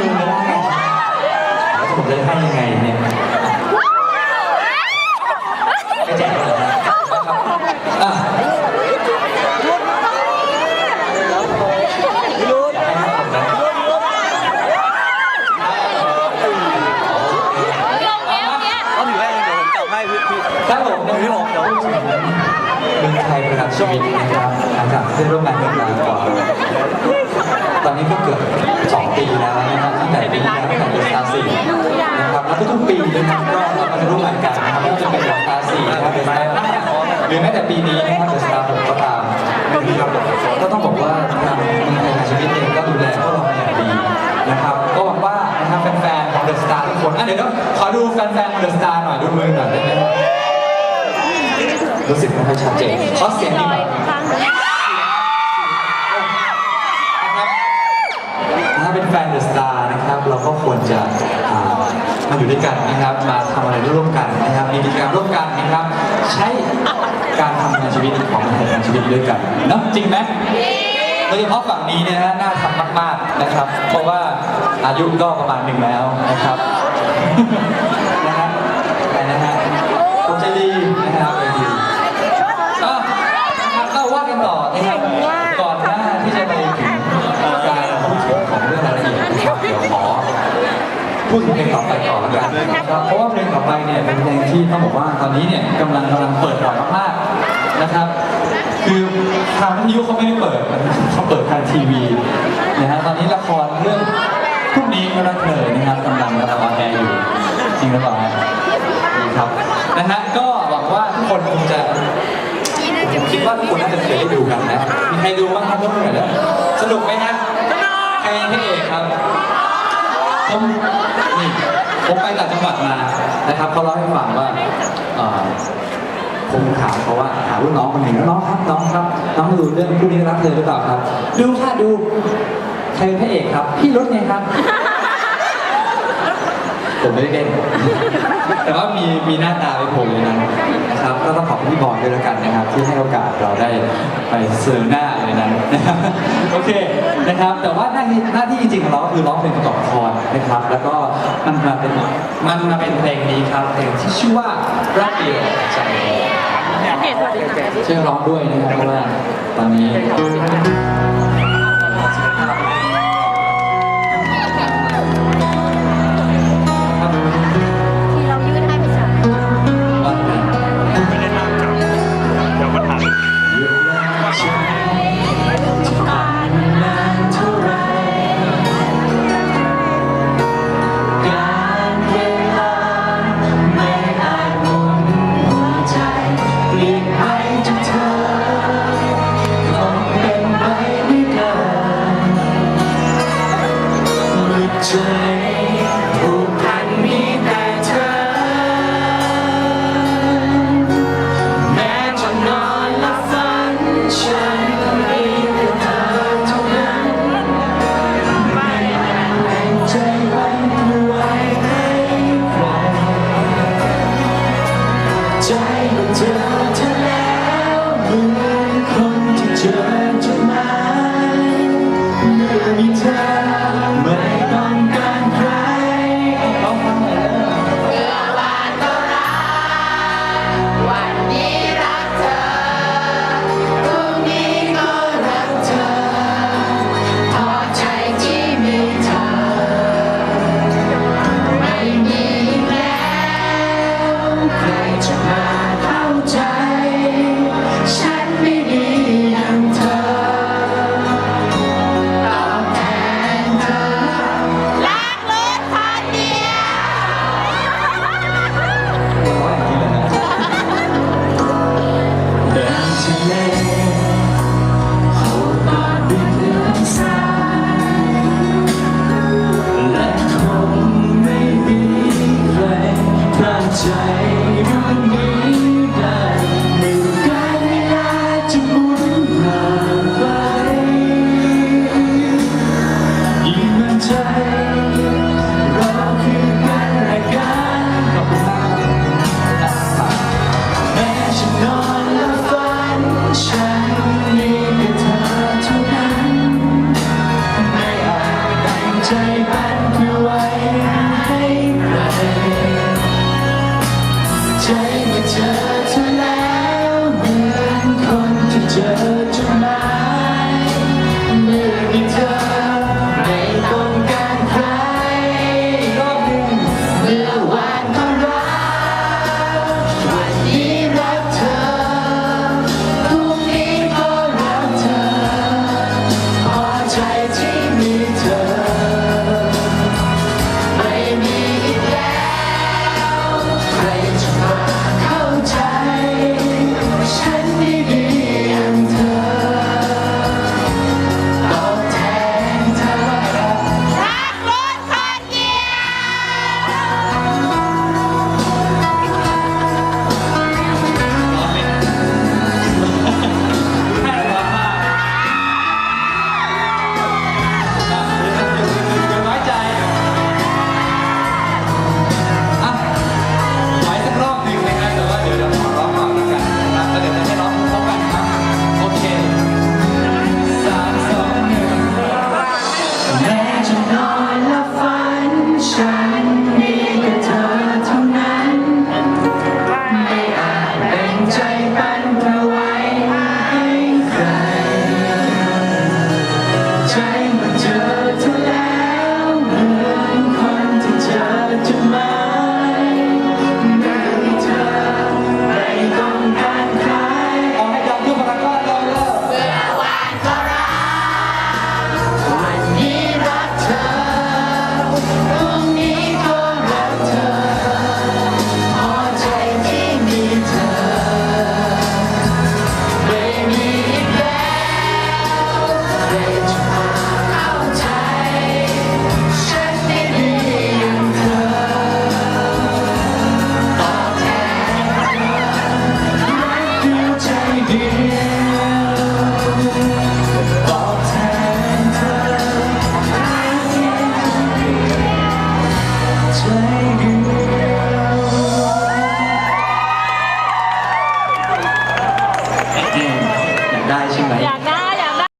เองก็ได้แล้วผมจะให้ยังไงเนี่ยแจกเลยนะอะอยากให้ทุกคนนะต้องถือให้เดี๋ยวผมจับให้พี่พี่ครับผมในที่ผมจะพูดถึงเมืองไทยประกันชีวิตนะครับหลังจากที่ร่วมงานกันมากว่า ตอนนี้ก็เกือบสองปีแล้วนะครับตั้งแต่ปีที่แล้วตั้งแต่เดือนตาสี่นะครับแล้วทุกๆปีนะครับก็เรามาร่วมงานกันนะครับไม่ว่าจะเป็นเดือนตาสี่นะครับเดือนตาห้าหรือแม้แต่ปีนี้นะครับเดือนตาหกก็ตามนะครับก็ต้องบอกว่าทางเมืองไทยประกันชีวิตเองก็ดูแลพวกเราอย่างดีนะครับ ก็หวังว่านะครับแฟนๆของเดอะสตาร์ทุกคนอะเดี๋ยวนะขอดูแฟนๆของเดอะสตาร์หน่อยดูมือหน่อยได้ไหมรู้สึกไม่ค่อยชัดเจนขอเสียง การทำงานชีวิตของคนทำชีวิตด้วยกันเนอะจริงไหมโดยเฉพาะฝั่งนี้เนยนะฮะน่าทำมาก ๆนะครับ เพราะว่าอายุก็ประมาณหนึ่งแล้วนะครับนะฮะแต่นะฮะผมใจดีนะครับใจดีอะนะครับก็ว่ากันต่อนะครับก่อนหน้าที่จะไปถึงการพูดถึงของเรื่องรายละเอียดนะครับเดี๋ยวขอพูดถึงเพลงต่อไปก่อนแล้วกันะครับเพราะว่าเพลงต่อไปเนี่ยเป็นเพลงที่ต้องบอกว่าตอนนี้เนี่ยกำลังกำลังเปิดบ่อยมากๆ นะครับ คือทางวิทยุเขาไม่ได้เปิดเขาเปิดทางทีวีนะฮะตอนนี้ละครเรื่องพรุ่งนี้ก็รักเธอนะครับกำลังกำลังออนแอร์อยู่จริงหรือเปล่าดีครับนะฮะก็หวังว่าทุกคนคงจะผมคิดว่าทุกคนน่าจะเคยได้ดูกันนะมีใครดูบ้างครับยกมือหน่อยสนุกไหมฮะใครพระเอกครับผมนี่ผมไปต่างจังหวัดมานะครับเขาเล่าให้ฟังว่าอ่อ ผมถามเขาว่าถามรุ่นน้องคนหนึ่งน้องครับน้องครับ น้องดูเรื่องผู้นี้รักเธอหรือเปล่าครับ ดูค่ะดูใครเป็นพระเอกครับ พี่รถไงครับ ผมไม่ได้เล่นแต่ว่ามีมีหน้าตาเป็นผมเลยนั้นนะครับ ก็ต้องขอบคุณพี่บอลด้วยแล้วกันนะครับ ที่ให้โอกาสเราได้ไปเซิร์หน้าเลยนั้นนะครับโอเคนะครับ แต่ว่าหน้าที่หน้าที่จริงๆของเราก็คือร้องเพลงประกอบละครนะครับ แล้วก็มันมาเป็นมันมาเป็นเพลงนี้ครับเพลงที่ชื่อว่ารักเดียวใจ ช่วยร้องด้วยนะครับเพราะว่าตอนนี้ turning